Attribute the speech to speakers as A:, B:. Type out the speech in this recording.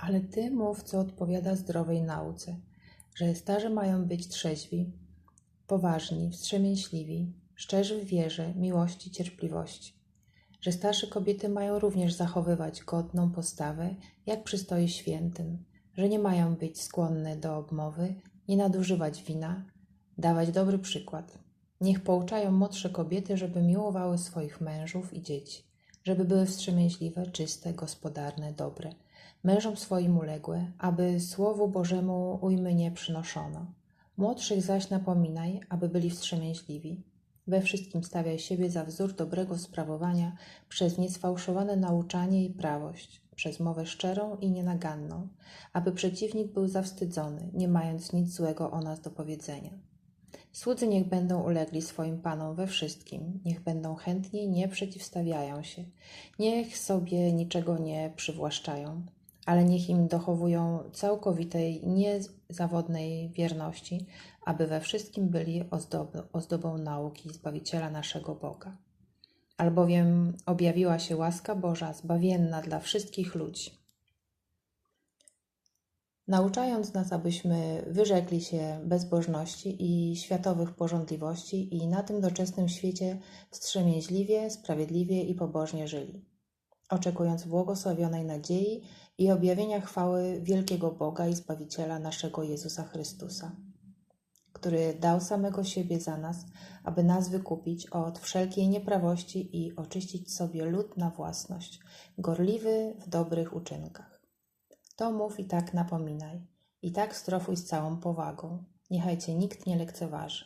A: Ale ty mów, co odpowiada zdrowej nauce, że starzy mają być trzeźwi, poważni, wstrzemięźliwi, szczerzy w wierze, miłości, cierpliwości. Że starsze kobiety mają również zachowywać godną postawę, jak przystoi świętym, że nie mają być skłonne do obmowy, nie nadużywać wina, dawać dobry przykład. Niech pouczają młodsze kobiety, żeby miłowały swoich mężów i dzieci, żeby były wstrzemięźliwe, czyste, gospodarne, dobre, mężom swoim uległe, aby Słowu Bożemu ujmy nie przynoszono. Młodszych zaś napominaj, aby byli wstrzemięźliwi. We wszystkim stawiaj siebie za wzór dobrego sprawowania przez niesfałszowane nauczanie i prawość, przez mowę szczerą i nienaganną, aby przeciwnik był zawstydzony, nie mając nic złego o nas do powiedzenia. Słudzy niech będą ulegli swoim panom we wszystkim, niech będą chętni, nie przeciwstawiają się, niech sobie niczego nie przywłaszczają, ale niech im dochowują całkowitej, niezawodnej wierności, aby we wszystkim byli ozdob, ozdobą nauki Zbawiciela naszego Boga. Albowiem objawiła się łaska Boża zbawienna dla wszystkich ludzi. Nauczając nas, abyśmy wyrzekli się bezbożności i światowych porządliwości i na tym doczesnym świecie wstrzemięźliwie, sprawiedliwie i pobożnie żyli, oczekując błogosławionej nadziei i objawienia chwały wielkiego Boga i Zbawiciela naszego Jezusa Chrystusa, który dał samego siebie za nas, aby nas wykupić od wszelkiej nieprawości i oczyścić sobie lud na własność, gorliwy w dobrych uczynkach. To mów i tak napominaj, i tak strofuj z całą powagą. Niechaj cię nikt nie lekceważy.